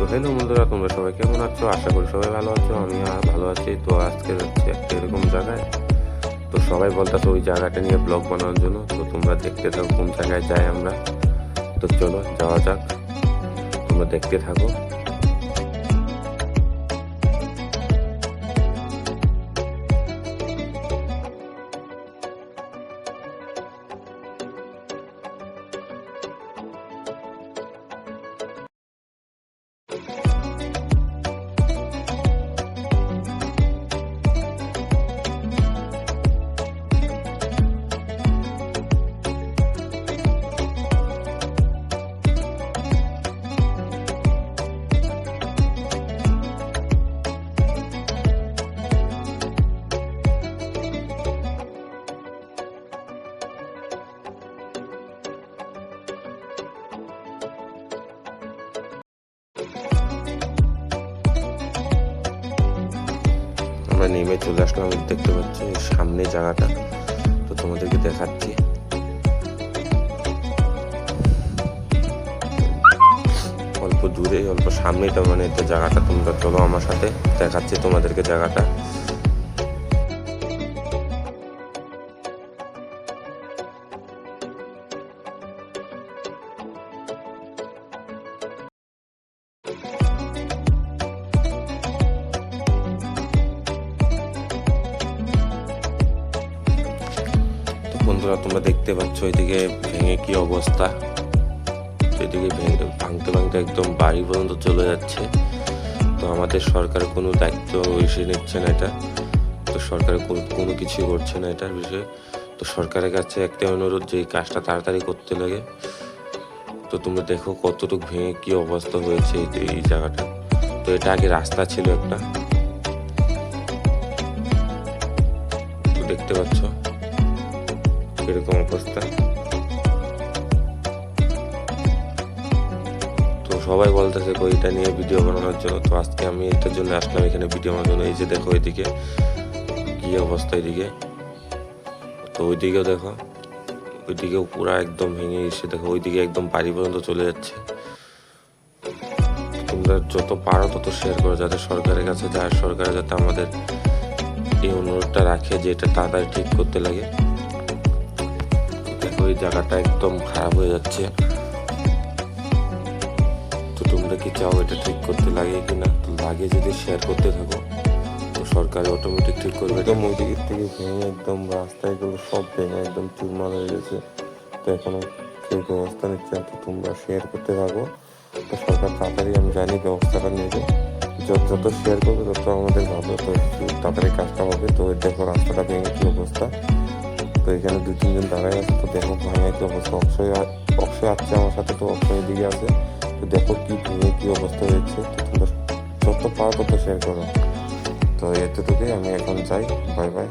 তো হ্যালো বন্ধুরা, তোমরা সবাই কেমন আছো? আশা করি সবাই ভালো আছো, আমি ভালো আছি। তো আজকে যাচ্ছি একটা এরকম জায়গায়। তো সবাই বলতেছে ওই জায়গাটা নিয়ে ব্লগ বানানোর জন্য। তো তোমরা দেখতে থাকো কোন জায়গায় যাই আমরা। তো চলো, যাওয়া যাক। তোমরা দেখতে থাকো। আমরা নেমে চলে আসলাম দেখতে পাচ্ছি সামনে জায়গাটা। তো তোমাদেরকে দেখাচ্ছি। অল্প দূরে, অল্প সামনেটা মানে জায়গাটা তোমরা চলো আমার সাথে, দেখাচ্ছি তোমাদেরকে জায়গাটা। বন্ধুরা, তোমরা দেখতে পাচ্ছ এদিকে ভেঙে কি অবস্থা। এদিকে ভেঙে, ভাঙতে ভাঙতে একদম বাড়ি পর্যন্ত চলে যাচ্ছে। তো আমাদের সরকার কোনো দায়িত্ব এসে নিচ্ছে না এটা। তো সরকার কোনো কিছু করছে না এটার বিষয়ে। তো সরকারের কাছে একটা অনুরোধ যে এই কাজটা তাড়াতাড়ি করতে লাগে। তো তোমরা দেখো কতটুকু ভেঙে কি অবস্থা হয়েছে এই জায়গাটা। তো এটা আগে রাস্তা ছিল একটা। দেখতে পাচ্ছ। এরকম অবস্থা তো সবাই বলতেছে, কই, এটা নিয়ে ভিডিও বানানোর জন্য। তো আজকে আমি এটার জন্য আসলাম এখানে ভিডিও বানানোর জন্য। এই যে দেখো এদিকে, কি অবস্থা এদিকে? তো ওইদিকেও দেখো, ওইদিকেও পুরো একদম ভেঙে এসে দেখো, ওইদিকে একদম বাড়ি পর্যন্ত চলে যাচ্ছে। তোমরা যত পারো তত শেয়ার করো, যাতে সরকারের কাছে যায় সরকার যাতে আমাদের এই অনুরোধটা রাখে যে এটা তাড়াতাড়ি ঠিক করতে লাগে। এই জায়গাটা একদম খারাপ হয়ে যাচ্ছে। তো তোমরা কি চাও এটা ঠিক করতে লাগে কিনা? তো লাগে যদি শেয়ার করতে থাকো। তো সরকার অটোমেটিক ঠিক করবে। একদম ওই থেকে ভেঙে একদম রাস্তায় রাস্তাগুলো সব ভেঙে একদম চুরমার হয়ে গেছে। তো এখনও কেউ ব্যবস্থা নিচ্ছে তো তোমরা শেয়ার করতে থাকো। তো সরকার তাড়াতাড়ি আমি জানি ব্যবস্থাটা নেবে। যত যত শেয়ার করবে তত আমাদের ভালো, তো তাড়াতাড়ি কাজটা হবে। তো দেখো রাস্তাটা ভেঙে কি অবস্থা। তো এখানে দু তিনজন দাঁড়ায় আছে, তো দেখো ভেঙে কি অবস্থা? অক্ষয় অক্ষয় আসছে আমার সাথে, তো অক্ষয়ের দিকে আছে। তো দেখো কি ভেঙে কি অবস্থা হয়েছে, তো তোমরা যত পাওয়া তত শেয়ার করো। তো এতটুকুই, আমি এখন যাই বাই বাই